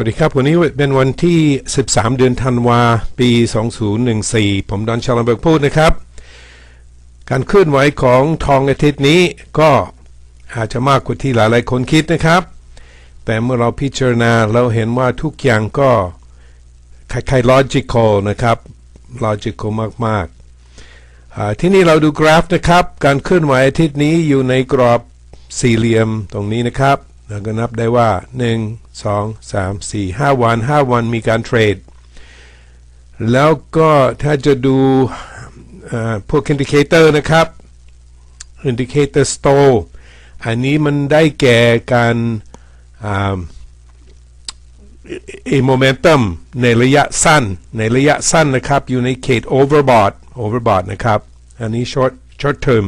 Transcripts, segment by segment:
สวัสดีครับ วันนี้เป็นวันที่ 13 เดือนธันวาปี 2014 ผมดอนชาลเบิร์กพูดนะครับ การเคลื่อนไหวของทองอาทิตย์นี้ก็อาจจะมากกว่าที่หลายๆคนคิดนะครับ แต่เมื่อเราพิจารณาเราเห็นว่าทุกอย่างก็คล้ายๆ logical นะครับ logical มากๆ ที่นี่เราดูกราฟนะครับ การเคลื่อนไหวอาทิตย์นี้อยู่ในกรอบสี่เหลี่ยมตรงนี้นะครับ แล้วก็นับได้ว่า 1 2 3 4 5 วัน 5 วันมีการเทรด แล้วก็ถ้าจะดูพวกอินดิเคเตอร์นะครับอินดิเคเตอร์สโตอันนี้มันได้แก่การเอโมเมนตัมในระยะสั้น ในระยะสั้นนะครับ อยู่ในเขต overbought overbought นะครับ อันนี้ short short term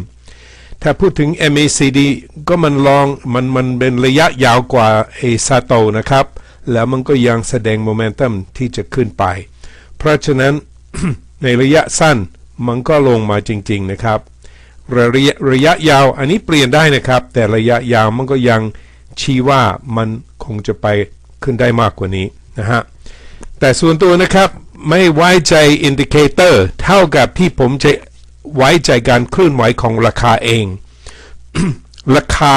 ถ้าพูดถึง MACD ก็มันลองมันมันเป็นระยะยาวกว่าเอซาโตนะครับ แล้วมันก็ยังแสดงโมเมนตัมที่จะขึ้นไป เพราะฉะนั้นในระยะสั้นมันก็ลงมาจริง ๆ นะครับ ระยะระยะยาวอันนี้เปลี่ยนได้นะครับ แต่ระยะยาวมันก็ยังชี้ว่ามันคงจะไปขึ้นได้มากกว่านี้นะฮะแต่ส่วนตัวนะครับไม่ไว้ใจอินดิเคเตอร์เท่ากับที่ผมจะ ไว้ใจการเคลื่อนไหวของราคาเอง ราคา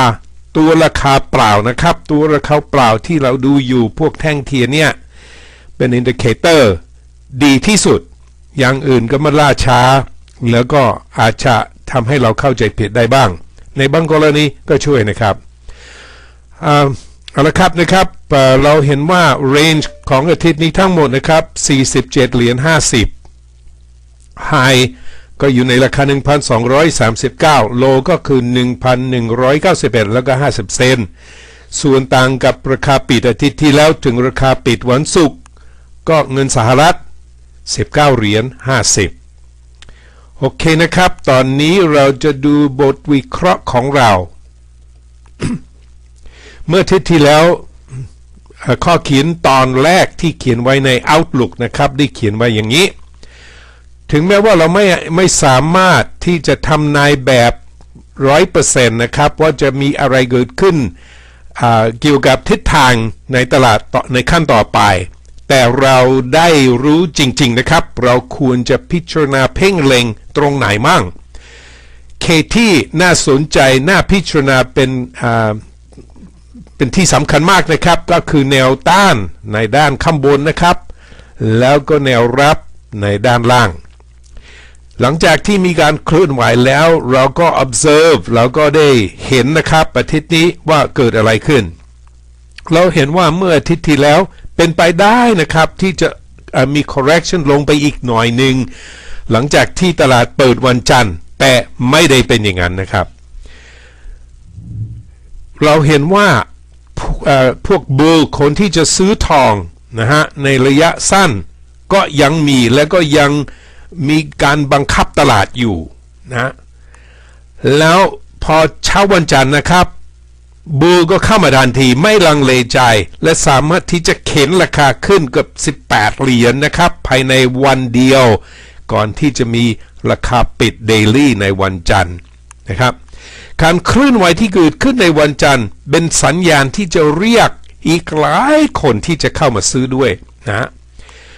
ตัวราคาเปล่านะครับ ตัวราคาเปล่าที่เราดูอยู่พวกแท่งเทียนเนี่ย เป็นอินดิเคเตอร์ดีที่สุด อย่างอื่นก็มาล่าช้า แล้วก็อาจจะทำให้เราเข้าใจผิดได้บ้าง ในบางกรณีก็ช่วยนะครับเอาละครับนะครับเอ่อเราเห็นว่า range ของอาทิตย์นี้ทั้งหมดนะครับ 47 เหรียญ 50 High ก็อยู่ในราคา 1,239 โลก็คือ 1,191 แล้วก็ 50 เซน ส่วนต่างกับราคาปิดอาทิตย์ที่แล้วถึงราคาปิดวันศุกร์ก็เงินสหรัฐ 19 เหรียญ 50 โอเคนะครับ ตอนนี้เราจะดูบทวิเคราะห์ของเรา เมื่ออาทิตย์ที่แล้วข้อเขียนตอนแรกที่เขียนไว้ใน Outlook นะครับ ได้เขียนไว้อย่างนี้ ถึงแม้ว่าเราไม่ไม่สามารถที่จะทำนายแบบร้อยเปอร์เซ็นต์นะครับ ว่าจะมีอะไรเกิดขึ้นเกี่ยวกับทิศทางในตลาดในขั้นต่อไป แต่เราได้รู้จริง ๆ นะครับ เราควรจะพิจารณาเพ่งเล็งตรงไหนมั่ง เคที่น่าสนใจน่าพิจารณาเป็นเป็นที่สำคัญมากนะครับ ก็คือแนวต้านในด้านข้างบนนะครับ แล้วก็แนวรับในด้านล่าง หลังจากที่มีการเคลื่อนไหวแล้วเราก็ observe เราก็ได้เห็นนะครับอาทิตย์นี้ว่าเกิดอะไรขึ้น เราเห็นว่าเมื่ออาทิตย์ที่แล้วเป็นไปได้นะครับที่จะมี correction ลงไปอีกหน่อยหนึ่งหลังจากที่ตลาดเปิดวันจันทร์ แต่ไม่ได้เป็นอย่างนั้นนะครับ เราเห็นว่าพวกเอ่อพวกบูลคนที่จะซื้อทองนะฮะในระยะสั้นก็ยังมีและก็ยัง มีการบังคับตลาดอยู่นะแล้วพอเช้าวันจันทร์นะครับบูก็เข้ามาทันทีไม่ลังเลใจ และสามารถที่จะเข็นราคาขึ้นเกือบ 18 เหรียญนนะครับ ภายในวันเดียว ก่อนที่จะมีราคาปิดเดลี่ในวันจันทร์นะครับ การเคลื่อนไหวที่เกิดขึ้นในวันจันทร์ เป็นสัญญาณที่จะเรียกอีกหลายคนที่จะเข้ามาซื้อด้วยนะ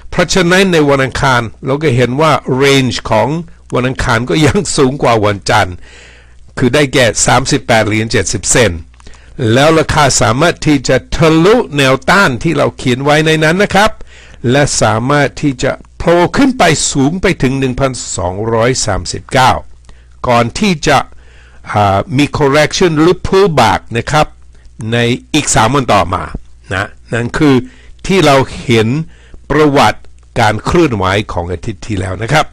เพราะฉะนั้นในวันอังคารเราก็เห็นว่า range ของวันอังคารก็ยังสูงกว่าวันจันทร์ คือได้แก่ 38 เหรียญ 70 เซนแล้วราคาสามารถที่จะทะลุแนวต้านที่เราเขียนไว้ในนั้นนะครับ และสามารถที่จะโผล่ขึ้นไปสูงไปถึง 1,239 ก่อนที่จะมี correction หรือ pullback นะครับ ในอีก 3 วันต่อมานะนั่นคือที่เราเห็น ประวัติการเคลื่อนไหวของอาทิตย์ที่แล้วนะครับ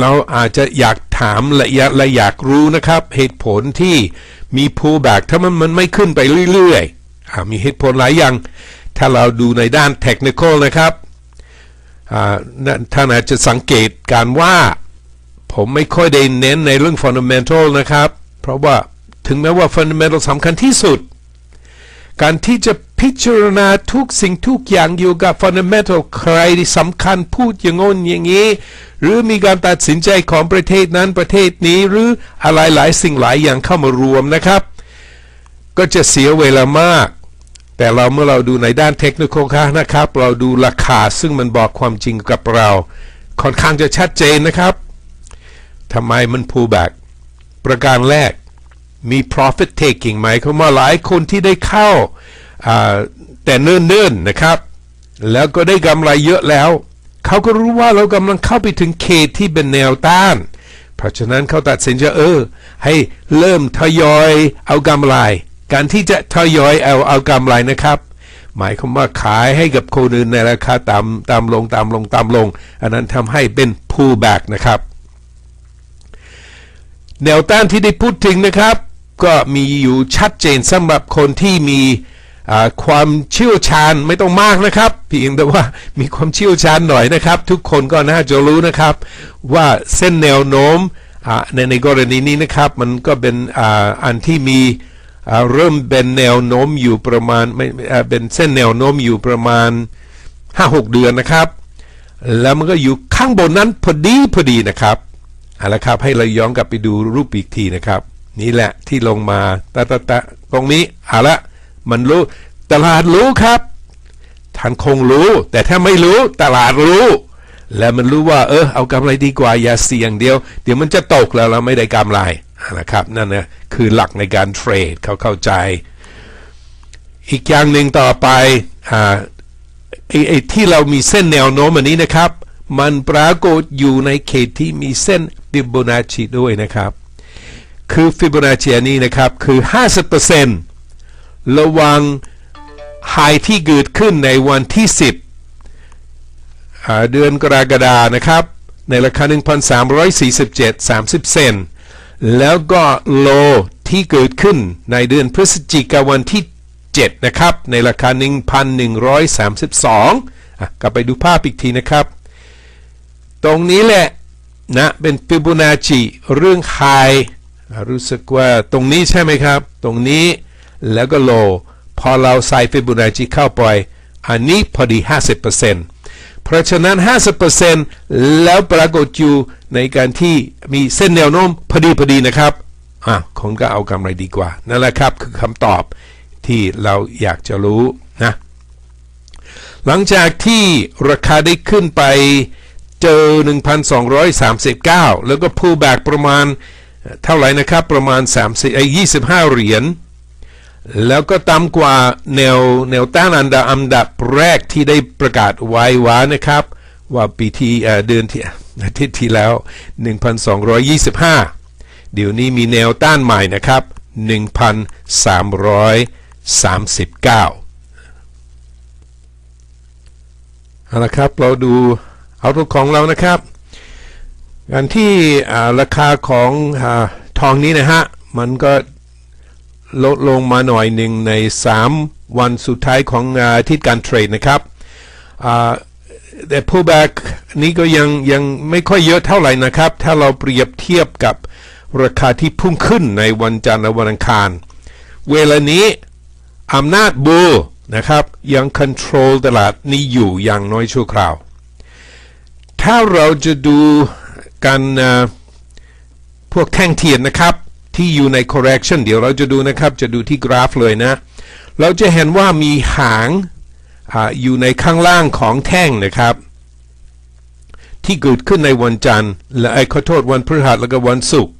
เราอาจจะอยากถามละเอียดและอยากรู้นะครับ เหตุผลที่มี pullback ถ้ามันมันไม่ขึ้นไปเรื่อยๆอมีเหตุผลหลายอย่าง ถ้าเราดูในด้าน technical นะครับอ่าท่านอาจจะสังเกตการว่า ผมไม่ค่อยได้เน้นในเรื่อง fundamental นะครับ เพราะว่าถึงแม้ว่า fundamental สำคัญที่สุด การที่จะ พิจารณาทุกสิ่งทุกอย่างอยู่กับ fundamental ใครที่สำคัญพูดอย่างงนอย่างนี้ หรือมีการตัดสินใจของประเทศนั้นประเทศนี้หรืออะไรหลายสิ่งหลายอย่างเข้ามารวมนะครับ ก็จะเสียเวลามาก แต่เราเมื่อเราดูในด้านเทคนิคนะครับ เราดูราคาซึ่งมันบอกความจริงกับเรา ค่อนข้างจะชัดเจนนะครับทำไมมัน pullback ประการแรกมี profit taking ไหมเขามว่าหลายคนที่ได้เข้า แต่เนิ่นๆนะครับ แล้วก็ได้กำไรเยอะแล้ว เขาก็รู้ว่าเรากำลังเข้าไปถึงเขตที่เป็นแนวต้าน เพราะฉะนั้นเขาตัดสินใจเออ ให้เริ่มทยอยเอากำไร การที่จะทยอยเอาเอากำไรนะครับ หมายความว่าขายให้กับคนอื่นในราคาตามตามลงตามลงตามลง อันนั้นทำให้เป็น pullback นะครับ แนวต้านที่ได้พูดถึงนะครับ ก็มีอยู่ชัดเจนสำหรับคนที่มี ความเชี่ยวชาญไม่ต้องมากนะครับเพียงแต่ว่ามีความเชี่ยวชาญหน่อยนะครับ ทุกคนก็น่าจะรู้นะครับ ว่าเส้นแนวโน้มในในกรณีนี้นะครับ มันก็เป็นอ,อันที่มีเริ่มเป็นแนวโน้มอยู่ประมาณไม่เป็นเส้นแนวโน้มอยู่ประมาณ 5-6 เดือนนะครับ แล้วมันก็อยู่ข้างบนนั้นพอดีพอดีนะครับเอาละครับให้เราย้อนกลับไปดูรูปอีกทีนะครับ นี่แหละที่ลงมาตะตะตะตรงนี้เอาละ มันรู้ ตลาดรู้ครับ ท่านคงรู้ แต่ถ้าไม่รู้ตลาดรู้ และมันรู้ว่า เออเอากำไรดีกว่าอย่าเสี่ยงเดียว เดี๋ยวมันจะตกแล้วเราไม่ได้กำไรเอาละครับ นั่นนะคือหลักในการเทรดเขาเข้าใจ อีกอย่างหนึ่งต่อไปอ่าไอ้ไอ้ที่เรามีเส้นแนวโน้มอันนี้นะครับ มันปรากฏอยู่ในเขตที่มีเส้นฟิโบนัชชีด้วยนะครับ คือฟิโบนัชชีนนี้นะครับ คือ 50% ระวังไฮที่เกิดขึ้นในวันที่ 10 เดือนกรกฎานะครับ ในราคา 1,347 30 เซนแล้วก็โลที่เกิดขึ้นในเดือนพฤศจิกายนที่ 7 นะครับ ในราคา 1,132อะกลับไปดูภาพอีกทีนะครับ ตรงนี้แหละนะเป็นฟิโบนัชชีเรื่องไฮรู้สึกว่าตรงนี้ใช่ไหมครับ ตรงนี้ แล้วก็โล พอเราใส่ฟิโบนัชชีเข้าไป อันนี้พอดี 50%เพราะฉะนั้น 50%แล้วปรากฏอยู่ในการที่มีเส้นแนวโน้มพอดีพอดีนะครับอะคงก็เอากำไรดีกว่า นั่นแหละครับคือคำตอบที่เราอยากจะรู้นะหลังจากที่ราคาได้ขึ้นไปเจอ 1,239 แล้วก็ pull back ประมาณเท่าไหร่นะครับ ประมาณ 30ไอ้25 เหรียญ แล้วก็ต่ำกว่าแนวแนวต้านอันดับอันดับแรกที่ได้ประกาศไว้ว่านะครับ ว่าปีที่เดือนที่อาทิตย์ที่แล้ว 1,225 เดี๋ยวนี้มีแนวต้านใหม่นะครับ 1,339เอาละครับ เราดูเอาทุกของเรานะครับการที่ราคาของอทองนี้นะฮะ มันก็ ลดลงมาหน่อยหนึ่งใน 3 วันสุดท้ายของอาทิตย์การเทรดนะครับแต่ pullback นี้ก็ยังยังไม่ค่อยเยอะเท่าไหร่นะครับ ถ้าเราเปรียบเทียบกับราคาที่พุ่งขึ้นในวันจันทร์และวันอังคาร เวลานี้อำนาจบูนะครับ ยัง control ตลาดนี้อยู่อย่างน้อยชั่วคราว ถ้าเราจะดูการพวกแท่งเทียนนะครับ ที่อยู่ใน correction เดี๋ยวเราจะดูนะครับ จะดูที่กราฟเลยนะ เราจะเห็นว่ามีหางออยู่ในข้างล่างของแท่งนะครับ ที่เกิดขึ้นในวันจันทร์ และไอ้ขอโทษวันพฤหัสแล้วก็วันศุกร์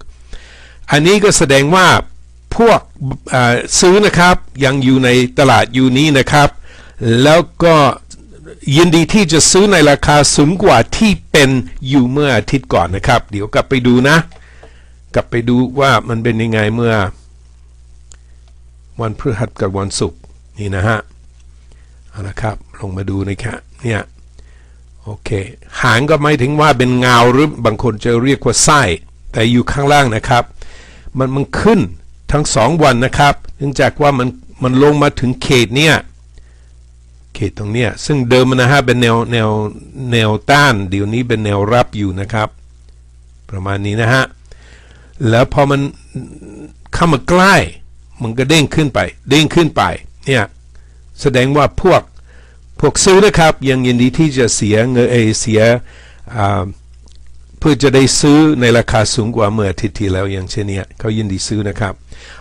อันนี้ก็แสดงว่าพวกซื้อนะครับยังอยู่ในตลาดอยู่นี้นะครับ แล้วก็ยินดีที่จะซื้อในราคาสูงกว่าที่เป็นอยู่เมื่ออาทิตย์ก่อนนะครับ เดี๋ยวกลับไปดูนะ กลับไปดูว่ามันเป็นยังไงเมื่อ วันพฤหัสกับวันศุกร์นี่นะฮะเอาละครับ ลงมาดูนะครับเนี่ยโอเค หางก็ไม่ถึงว่าเป็นเงาหรือบางคนจะเรียกว่าไส้ แต่อยู่ข้างล่างนะครับ มันมันขึ้นทั้งสองวันนะครับ เนื่องจากว่ามันมันลงมาถึงเขตเนี่ยเขตตรงเนี้ยซึ่งเดิมนะฮะเป็นแนวแนวแนวต้าน เดี๋ยวนี้เป็นแนวรับอยู่นะครับ ประมาณนี้นะฮะ แล้วพอมันเข้ามาใกล้ มันก็เด้งขึ้นไป เด้งขึ้นไป เนี่ย แสดงว่าพวก พวกซื้อนะครับ ยังยินดีที่จะเสียเงินเอเสียเพื่อจะได้ซื้อในราคาสูงกว่าเมื่อทิตที่แล้วอย่างเช่นเนี้ยเขายินดีซื้อนะครับ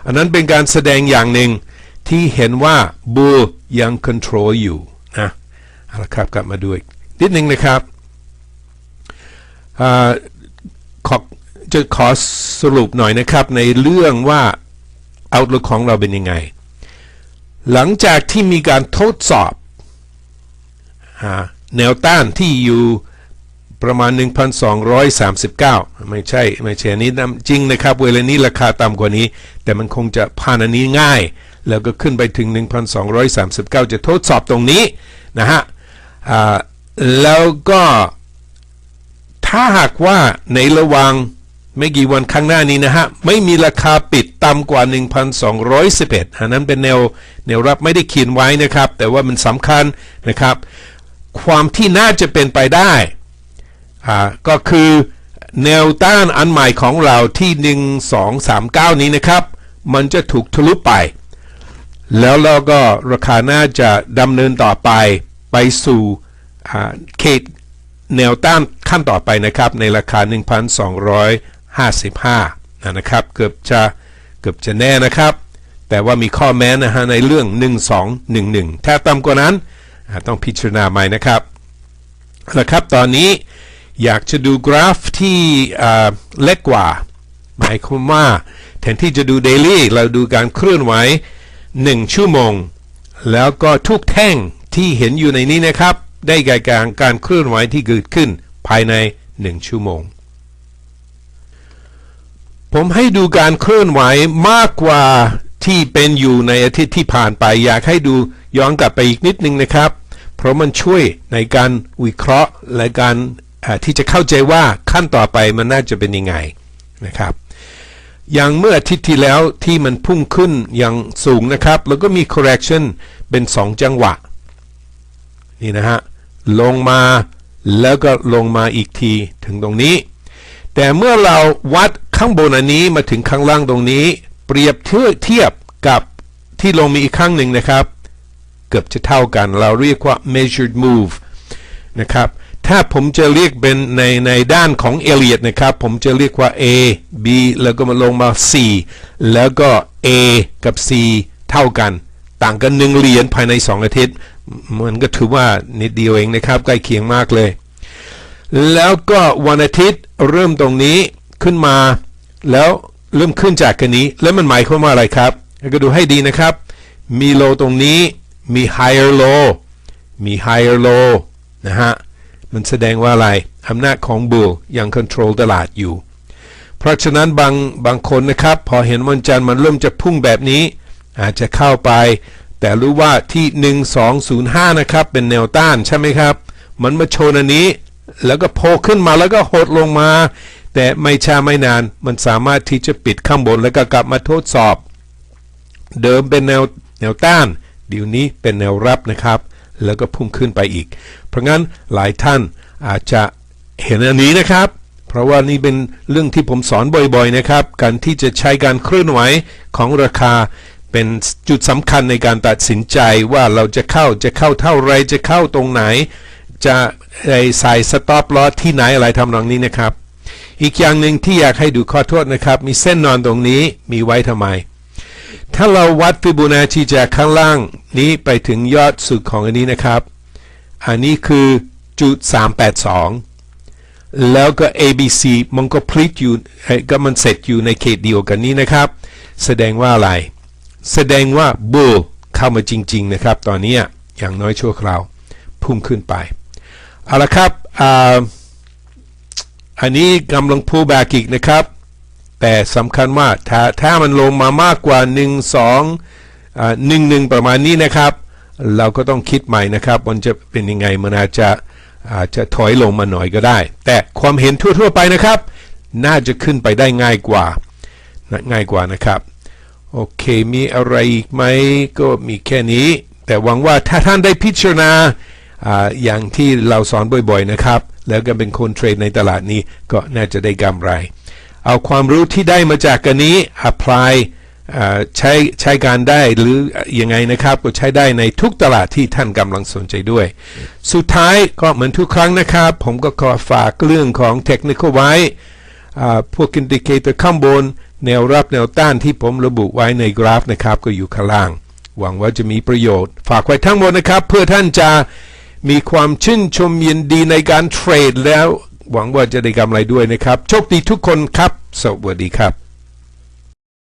อันนั้นเป็นการแสดงอย่างหนึ่งที่เห็นว่าบูยัง control อยู่นะเอาละครับกลับมาดูอีกนิดนึงนะครับอ่าขอจะขอ สรุปหน่อยนะครับในเรื่องว่า outlook ของเราเป็นยังไง หลังจากที่มีการทดสอบแนวต้านที่อยู่ประมาณ 1,239 ไม่ใช่ไม่ใช่นนี้จริงนะครับ เวลานี้ราคาต่ำกว่านี้ แต่มันคงจะผ่านอันนี้ง่าย แล้วก็ขึ้นไปถึง 1,239 จะทดสอบตรงนี้นะฮะแล้วก็ถ้าหากว่าในระหว่าง ไม่กี่วันข้างหน้านี้นะฮะ ไม่มีราคาปิดต่ำกว่า 1,211อันนั้นเป็นแนวแนวรับไม่ได้เขียนไว้นะครับ แต่ว่ามันสำคัญนะครับ ความที่น่าจะเป็นไปได้ก็คือแนวต้านอันใหม่ของเราที่ 1239 นี้นะครับ มันจะถูกทะลุไป แล้วเราก็ราคาน่าจะดำเนินต่อไปไปสู่เขตแนวต้านขั้นต่อไปนะครับ ในราคา 1,200 55นะครับ เกือบจะเกือบจะแน่นะครับ แต่ว่ามีข้อแม้นะฮะในเรื่อง 1211 ถ้าต่ำกว่านั้นต้องพิจารณาใหม่นะครับละครับตอนนี้อยากจะดูกราฟที่เล็กกว่า หมายความว่าแทนที่จะดูเดลี่เราดูการเคลื่อนไหว 1 ชั่วโมง แล้วก็ทุกแท่งที่เห็นอยู่ในนี้นะครับ ได้แก่การการเคลื่อนไหวที่เกิดขึ้นภายใน 1 ชั่วโมง ผมให้ดูการเคลื่อนไหวมากกว่าที่เป็นอยู่ในอาทิตย์ที่ผ่านไป อยากให้ดูย้อนกลับไปอีกนิดนึงนะครับ เพราะมันช่วยในการวิเคราะห์และการที่จะเข้าใจว่าขั้นต่อไปมันน่าจะเป็นยังไงนะครับ อย่างเมื่ออาทิตย์ที่แล้วที่มันพุ่งขึ้นอย่างสูงนะครับ แล้วก็มี correction เป็น 2 จังหวะ นี่นะฮะ ลงมาแล้วก็ลงมาอีกทีถึงตรงนี้ แต่เมื่อเราวัด ข้างบนอันนี้มาถึงข้างล่างตรงนี้ เปรียบเทียบเทียบกับที่ลงมีอีกข้างหนึ่งนะครับ เกือบจะเท่ากัน เราเรียกว่า measured move นะครับถ้าผมจะเรียกเป็นในในด้านของเอเลียดนะครับ ผมจะเรียกว่า A B แล้วก็มาลงมา C แล้วก็ A กับ C เท่ากัน ต่างกันหนึ่งเหรียญภายใน 2 อาทิตย์ มันก็ถือว่านิดเดียวเองนะครับ ใกล้เคียงมากเลย แล้วก็วันอาทิตย์เริ่มตรงนี้ขึ้นมา แล้วเริ่มขึ้นจากกันนี้ แล้วมันหมายความว่าอะไรครับก็ดูให้ดีนะครับ มีโลตรงนี้มี higher low มี higher low นะฮะ มันแสดงว่าอะไรอำนาจของบุลยัง control ตลาดอยู่ เพราะฉะนั้นบางบางคนนะครับ พอเห็นวันจันทร์มันเริ่มจะพุ่งแบบนี้ อาจจะเข้าไป แต่รู้ว่าที่ 1205 นะครับ เป็นแนวต้านใช่ไหมครับ มันมาโชนอันนี้ แล้วก็โผล่ขึ้นมาแล้วก็หดลงมา แต่ไม่ช้าไม่นานมันสามารถที่จะปิดข้างบนแล้วก็กลับมาทดสอบ เดิมเป็นแนวแนวต้านเดี๋ยวนี้เป็นแนวรับนะครับ แล้วก็พุ่งขึ้นไปอีก เพราะงั้นหลายท่านอาจจะเห็นอันนี้นะครับ เพราะว่านี่เป็นเรื่องที่ผมสอนบ่อยๆนะครับ การที่จะใช้การเคลื่อนไหวของราคาเป็นจุดสำคัญในการตัดสินใจว่าเราจะเข้าจะเข้าเท่าไรจะเข้าตรงไหน จะใส่สต็อปลอสที่ไหนอะไรทำนองนี้นะครับ อีกอย่างหนึ่งที่อยากให้ดูขอโทษนะครับ มีเส้นนอนตรงนี้มีไว้ทำไม ถ้าเราวัดฟิโบนัชชีจากข้างล่างนี้ไปถึงยอดสุดของอันนี้นะครับ อันนี้คือจุด 382 แล้วก็ ABC มันก็พลิกอยู่ก็มันเสร็จอยู่ในเขตเดียวกันนี้นะครับ แสดงว่าอะไร แสดงว่าบูลเข้ามาจริง ๆ นะครับ ตอนนี้อย่างน้อยชั่วคราว พุ่งขึ้นไป เอาละครับ อันนี้กำลังพูแบกอีกนะครับ แต่สำคัญว่าถ้าถ้ามันลงมามากกว่า 1 2อ่า1 1 ประมาณนี้นะครับ เราก็ต้องคิดใหม่นะครับมันจะเป็นยังไงมันอาจจะอาจจะถอยลงมาหน่อยก็ได้ แต่ความเห็นทั่ว ๆ ไปนะครับ น่าจะขึ้นไปได้ง่ายกว่าง่ายกว่านะครับ โอเค มีอะไรอีกไหมก็มีแค่นี้ แต่หวังว่าถ้าท่านได้พิจารณา อย่างที่เราสอนบ่อยๆนะครับ แล้วก็เป็นคนเทรดในตลาดนี้ก็น่าจะได้กำไร เอาความรู้ที่ได้มาจากกันนี้ apply ใช้ใช้การได้หรือยังไงนะครับก็ใช้ได้ในทุกตลาดที่ท่านกำลังสนใจด้วย สุดท้ายก็เหมือนทุกครั้งนะครับ ผมก็ขอฝากเรื่องของเทคนิคไว้พวกอินดิเคเตอร์ข้างบน แนวรับแนวต้านที่ผมระบุไว้ในกราฟนะครับ ก็อยู่ข้างล่าง หวังว่าจะมีประโยชน์ ฝากไว้ทั้งหมดนะครับ เพื่อท่านจะ มีความชื่นชมยินดีในการเทรดแล้ว หวังว่าจะได้กำไรด้วยนะครับ โชคดีทุกคนครับ สวัสดีครับ